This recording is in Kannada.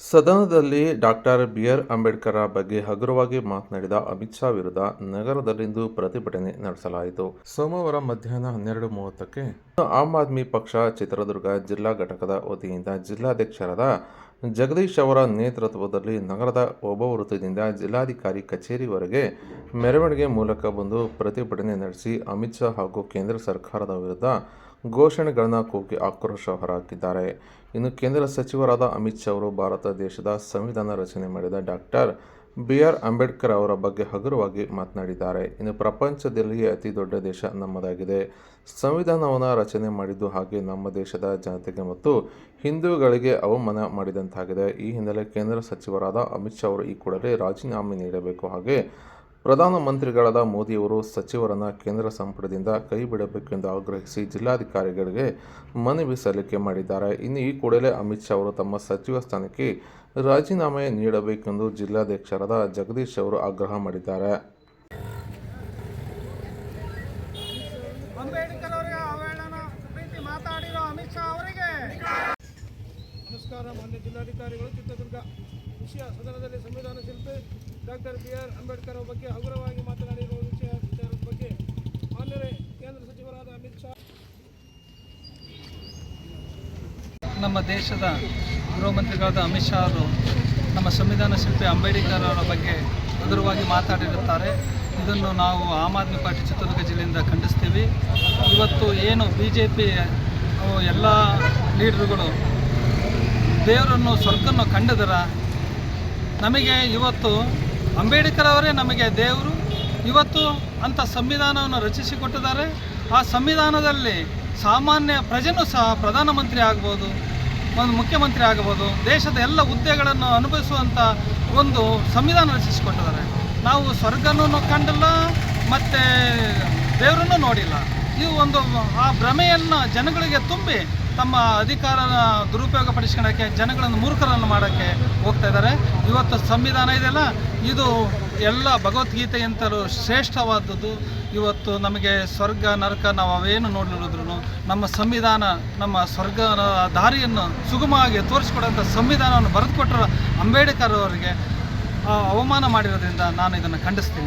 ಸದನದಲ್ಲಿ ಡಾಕ್ಟರ್ ಬಿ ಆರ್ ಅಂಬೇಡ್ಕರ್ ಬಗ್ಗೆ ಹಗುರವಾಗಿ ಮಾತನಾಡಿದ ಅಮಿತ್ ಶಾ ವಿರುದ್ಧ ನಗರದಲ್ಲಿಂದು ಪ್ರತಿಭಟನೆ ನಡೆಸಲಾಯಿತು. ಸೋಮವಾರ ಮಧ್ಯಾಹ್ನ ಹನ್ನೆರಡು ಮೂವತ್ತಕ್ಕೆ ಆಮ್ ಆದ್ಮಿ ಪಕ್ಷ ಚಿತ್ರದುರ್ಗ ಜಿಲ್ಲಾ ಘಟಕದ ವತಿಯಿಂದ ಜಿಲ್ಲಾಧ್ಯಕ್ಷರಾದ ಜಗದೀಶ್ ಅವರ ನೇತೃತ್ವದಲ್ಲಿ ನಗರದ ಒಬ್ಬ ವೃತ್ತದಿಂದ ಜಿಲ್ಲಾಧಿಕಾರಿ ಕಚೇರಿವರೆಗೆ ಮೆರವಣಿಗೆ ಮೂಲಕ ಬಂದು ಪ್ರತಿಭಟನೆ ನಡೆಸಿ ಅಮಿತ್ ಶಾ ಹಾಗೂ ಕೇಂದ್ರ ಸರ್ಕಾರದ ವಿರುದ್ಧ ಘೋಷಣೆಗಳನ್ನು ಕೂಗಿ ಆಕ್ರೋಶ ಹೊರಹಾಕಿದ್ದಾರೆ. ಇನ್ನು ಕೇಂದ್ರ ಸಚಿವರಾದ ಅಮಿತ್ ಶಾ ಅವರು ಭಾರತ ದೇಶದ ಸಂವಿಧಾನ ರಚನೆ ಮಾಡಿದ ಡಾಕ್ಟರ್ ಬಿ ಆರ್ ಅಂಬೇಡ್ಕರ್ ಅವರ ಬಗ್ಗೆ ಹಗುರವಾಗಿ ಮಾತನಾಡಿದ್ದಾರೆ. ಇನ್ನು ಪ್ರಪಂಚದಲ್ಲಿಯೇ ಅತಿ ದೊಡ್ಡ ದೇಶ ನಮ್ಮದಾಗಿದೆ. ಸಂವಿಧಾನವನ್ನು ರಚನೆ ಮಾಡಿದ್ದು ಹಾಗೆ ನಮ್ಮ ದೇಶದ ಜನತೆಗೆ ಮತ್ತು ಹಿಂದೂಗಳಿಗೆ ಅವಮಾನ ಮಾಡಿದಂತಾಗಿದೆ. ಈ ಹಿನ್ನೆಲೆ ಕೇಂದ್ರ ಸಚಿವರಾದ ಅಮಿತ್ ಶಾ ಅವರು ಈ ಕೂಡಲೇ ರಾಜೀನಾಮೆ ನೀಡಬೇಕು. ಹಾಗೆ ಪ್ರಧಾನಮಂತ್ರಿಗಳಾದ ಮೋದಿಯವರು ಸಚಿವರನ್ನು ಕೇಂದ್ರ ಸಂಪುಟದಿಂದ ಕೈ ಬಿಡಬೇಕೆಂದು ಆಗ್ರಹಿಸಿ ಜಿಲ್ಲಾಧಿಕಾರಿಗಳಿಗೆ ಮನವಿ ಸಲ್ಲಿಕೆ ಮಾಡಿದ್ದಾರೆ. ಇನ್ನು ಈ ಕೂಡಲೇ ಅಮಿತ್ ಶಾ ಅವರು ತಮ್ಮ ಸಚಿವ ಸ್ಥಾನಕ್ಕೆ ರಾಜೀನಾಮೆ ನೀಡಬೇಕೆಂದು ಜಿಲ್ಲಾಧ್ಯಕ್ಷರಾದ ಜಗದೀಶ್ ಅವರು ಆಗ್ರಹ ಮಾಡಿದ್ದಾರೆ. ಅಂಬೇಡ್ಕರ್ ಅವರಿಗೆ ಅವಹೇಳನ ಪ್ರೀತಿ ಮಾತಾಡಿರೋ ಅಮಿತ್ ಶಾ ಅವರಿಗೆ. ನಮಸ್ಕಾರ ಮಾನ್ಯ ಜಿಲ್ಲಾಧಿಕಾರಿಗಳು ಚಿತ್ರದುರ್ಗ ವಿಷಯ ಸದನದಲ್ಲಿ ಸಂವಿಧಾನ ಶಿಲ್ಪಿ ಡಾಕ್ಟರ್ ಬಿ ಆರ್ ಅಂಬೇಡ್ಕರ್ ಅವರ ಬಗ್ಗೆ ಹಗುರವಾಗಿ ಮಾತನಾಡಿರುವ ವಿಷಯ ಬಗ್ಗೆ ಮಾನ್ಯರೇ ಕೇಂದ್ರ ಸಚಿವರಾದ ಅಮಿತ್ ಶಾ. ನಮ್ಮ ದೇಶದ ಗೃಹ ಅಮಿತ್ ಶಾ ಅವರು ನಮ್ಮ ಸಂವಿಧಾನ ಶಿಲ್ಪಿ ಅಂಬೇಡ್ಕರ್ ಅವರ ಬಗ್ಗೆ ಹಗುರವಾಗಿ ಮಾತಾಡಿರುತ್ತಾರೆ. ಇದನ್ನು ನಾವು ಆಮ್ ಆದ್ಮಿ ಪಾರ್ಟಿ ಚಿತ್ರದುರ್ಗ ಜಿಲ್ಲೆಯಿಂದ ಖಂಡಿಸ್ತೀವಿ. ಇವತ್ತು ಏನು ಬಿ ಜೆ ಪಿ ಎಲ್ಲ ಲೀಡ್ರುಗಳು ದೇವರನ್ನು ಸ್ವರ್ಗನ್ನು ಕಂಡದರ, ನಮಗೆ ಇವತ್ತು ಅಂಬೇಡ್ಕರ್ ಅವರೇ ನಮಗೆ ದೇವರು. ಇವತ್ತು ಅಂಥ ಸಂವಿಧಾನವನ್ನು ರಚಿಸಿಕೊಟ್ಟಿದ್ದಾರೆ. ಆ ಸಂವಿಧಾನದಲ್ಲಿ ಸಾಮಾನ್ಯ ಪ್ರಜೆನೂ ಸಹ ಪ್ರಧಾನಮಂತ್ರಿ ಆಗ್ಬೋದು, ಒಂದು ಮುಖ್ಯಮಂತ್ರಿ ಆಗ್ಬೋದು, ದೇಶದ ಎಲ್ಲ ಹುದ್ದೆಗಳನ್ನು ಅನುಭವಿಸುವಂಥ ಒಂದು ಸಂವಿಧಾನ ರಚಿಸಿಕೊಟ್ಟಿದ್ದಾರೆ. ನಾವು ಸ್ವರ್ಗನೂ ಕಂಡಿಲ್ಲ, ಮತ್ತು ದೇವರನ್ನು ನೋಡಿಲ್ಲ. ಇವು ಒಂದು ಆ ಭ್ರಮೆಯನ್ನು ಜನಗಳಿಗೆ ತುಂಬಿ ತಮ್ಮ ಅಧಿಕಾರನ ದುರುಪಯೋಗ ಪಡಿಸ್ಕೊಳ್ಳೋಕ್ಕೆ ಜನಗಳನ್ನು ಮೂರ್ಖರನ್ನು ಮಾಡೋಕ್ಕೆ ಹೋಗ್ತಾ ಇದ್ದಾರೆ. ಇವತ್ತು ಸಂವಿಧಾನ ಇದೆಯಲ್ಲ ಇದು ಎಲ್ಲ ಭಗವದ್ಗೀತೆಗಿಂತಲೂ ಶ್ರೇಷ್ಠವಾದದ್ದು. ಇವತ್ತು ನಮಗೆ ಸ್ವರ್ಗ, ನರಕ ನಾವು ಅವೇನು ನೋಡಿರೋದ್ರು ನಮ್ಮ ಸಂವಿಧಾನ, ನಮ್ಮ ಸ್ವರ್ಗ ದಾರಿಯನ್ನು ಸುಗಮವಾಗಿ ತೋರಿಸ್ಕೊಡೋಂಥ ಸಂವಿಧಾನವನ್ನು ಬರೆದುಕೊಟ್ಟರು ಅಂಬೇಡ್ಕರ್ ಅವರಿಗೆ ಅವಮಾನ ಮಾಡಿರೋದ್ರಿಂದ ನಾನು ಇದನ್ನು ಖಂಡಿಸ್ತೀನಿ.